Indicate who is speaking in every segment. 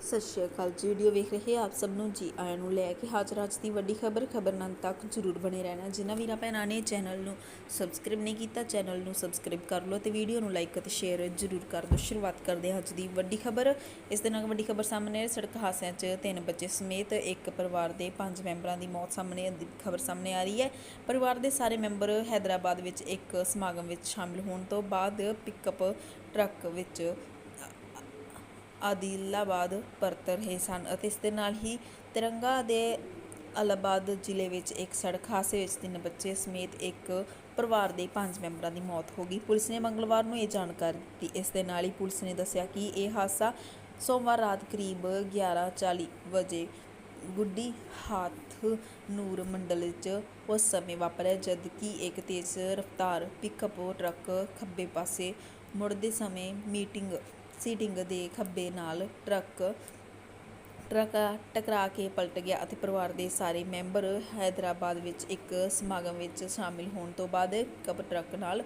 Speaker 1: ਸਤਿ ਸ਼੍ਰੀ ਅਕਾਲ ਜੀ ਵੀਡੀਓ ਵੇਖ ਰਹੇ ਆਪ ਸਭ ਨੂੰ। ਜੀ ਆਇਆਂ ਨੂੰ ਲੈ ਕੇ ਹਾਜ਼ਰ ਅੱਜ ਦੀ ਵੱਡੀ ਖਬਰ ਖਬਰ ਨਾਲ ਤੱਕ ਜ਼ਰੂਰ ਬਣੇ ਰਹਿਣਾ। ਜਿਨ੍ਹਾਂ ਵੀਰਾਂ ਭੈਣਾਂ ਨੇ ਚੈਨਲ ਨੂੰ ਸਬਸਕ੍ਰਾਈਬ ਨਹੀਂ ਕੀਤਾ, ਚੈਨਲ ਨੂੰ ਸਬਸਕ੍ਰਾਈਬ ਕਰ ਲਓ ਤੇ ਵੀਡੀਓ ਨੂੰ ਲਾਈਕ ਅਤੇ ਸ਼ੇਅਰ ਜ਼ਰੂਰ ਕਰ ਦਿਓ। ਸ਼ੁਰੂਆਤ ਕਰਦੇ ਹਾਂ ਅੱਜ ਦੀ ਵੱਡੀ ਖਬਰ। ਇਸ ਦੇ ਨਾਲ ਵੱਡੀ ਖਬਰ ਸਾਹਮਣੇ ਸੜਕ ਹਾਦਸਿਆਂ 'ਚ ਤਿੰਨ ਬੱਚੇ ਸਮੇਤ ਇੱਕ ਪਰਿਵਾਰ ਦੇ ਪੰਜ ਮੈਂਬਰਾਂ ਦੀ ਮੌਤ ਸਾਹਮਣੇ ਖਬਰ ਸਾਹਮਣੇ ਆ ਰਹੀ ਹੈ। ਪਰਿਵਾਰ ਦੇ ਸਾਰੇ ਮੈਂਬਰ ਹੈਦਰਾਬਾਦ ਵਿੱਚ ਇੱਕ ਸਮਾਗਮ ਵਿੱਚ ਸ਼ਾਮਿਲ ਹੋਣ ਤੋਂ ਬਾਅਦ ਪਿਕਅਪ ਟਰੱਕ ਵਿੱਚ ਆਦਿਲਾਬਾਦ ਪਰਤ ਰਹੇ ਸਨ ਅਤੇ ਇਸ ਦੇ ਨਾਲ ਹੀ ਤਿਰੰਗਾ ਦੇ ਅਲਾਹਾਬਾਦ ਜ਼ਿਲ੍ਹੇ ਵਿੱਚ ਇੱਕ ਸੜਕ ਹਾਦਸੇ ਵਿੱਚ ਤਿੰਨ ਬੱਚੇ ਸਮੇਤ ਇੱਕ ਪਰਿਵਾਰ ਦੇ ਪੰਜ ਮੈਂਬਰਾਂ ਦੀ ਮੌਤ ਹੋ ਗਈ। ਪੁਲਿਸ ਨੇ ਮੰਗਲਵਾਰ ਨੂੰ ਇਹ ਜਾਣਕਾਰੀ ਦਿੱਤੀ। ਇਸ ਦੇ ਨਾਲ ਹੀ ਪੁਲਿਸ ਨੇ ਦੱਸਿਆ ਕਿ ਇਹ ਹਾਦਸਾ ਸੋਮਵਾਰ ਰਾਤ ਕਰੀਬ 11:40 ਵਜੇ ਗੁੱਡੀ ਹਾਥ ਨੂਰ ਮੰਡਲ ਵਿੱਚ ਉਸ ਸਮੇਂ ਵਾਪਰਿਆ ਜਦ ਕਿ ਇੱਕ ਤੇਜ਼ ਰਫ਼ਤਾਰ ਪਿਕਅਪ ਟਰੱਕ ਖੱਬੇ ਪਾਸੇ ਮੁੜਦੇ ਸਮੇਂ ਮੀਟਿੰਗ ਸੀਟਿੰਗ ਦੇ ਖੱਬੇ ਨਾਲ ਟਰੱਕ ਟਰੱਕ ਟਕਰਾ ਕੇ ਪਲਟ ਗਿਆ ਅਤੇ ਪਰਿਵਾਰ ਦੇ ਸਾਰੇ ਮੈਂਬਰ ਹੈਦਰਾਬਾਦ ਵਿੱਚ ਇੱਕ ਸਮਾਗਮ ਵਿੱਚ ਸ਼ਾਮਿਲ ਹੋਣ ਤੋਂ ਬਾਅਦ ਪਿਕਅਪ ਟਰੱਕ ਨਾਲ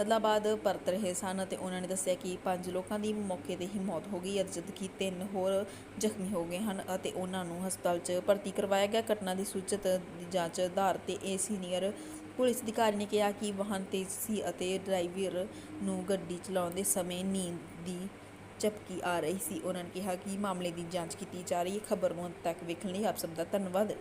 Speaker 1: ਅਦਲਾਬਾਦ ਪਰਤ ਰਹੇ ਸਨ ਅਤੇ ਉਹਨਾਂ ਨੇ ਦੱਸਿਆ ਕਿ ਪੰਜ ਲੋਕਾਂ ਦੀ ਮੌਕੇ 'ਤੇ ਹੀ ਮੌਤ ਹੋ ਗਈ, ਜਦਕਿ ਤਿੰਨ ਹੋਰ ਜ਼ਖਮੀ ਹੋ ਗਏ ਹਨ ਅਤੇ ਉਹਨਾਂ ਨੂੰ ਹਸਪਤਾਲ 'ਚ ਭਰਤੀ ਕਰਵਾਇਆ ਗਿਆ। ਘਟਨਾ ਦੀ ਸੂਚਿਤ ਦੀ ਜਾਂਚ ਆਧਾਰ ਤੇ ਇਹ ਸੀਨੀਅਰ ਪੁਲਿਸ ਅਧਿਕਾਰੀ ਨੇ ਕਿਹਾ ਕਿ ਵਾਹਨ ਤੇਜ਼ ਸੀ ਅਤੇ ਡਰਾਈਵਰ ਨੂੰ ਗੱਡੀ ਚਲਾਉਂਦੇ ਸਮੇਂ ਨੀਂਦ ਦੀ ਝਪਕੀ ਆ ਰਹੀ ਸੀ। ਉਹਨਾਂ ਨੇ ਕਿਹਾ ਕਿ ਮਾਮਲੇ ਦੀ ਜਾਂਚ ਕੀਤੀ ਜਾ ਰਹੀ ਹੈ। ਖਬਰ ਨੂੰ ਅੰਤ ਤੱਕ ਵੇਖਣ ਲਈ ਆਪ ਸਭ ਦਾ ਧੰਨਵਾਦ।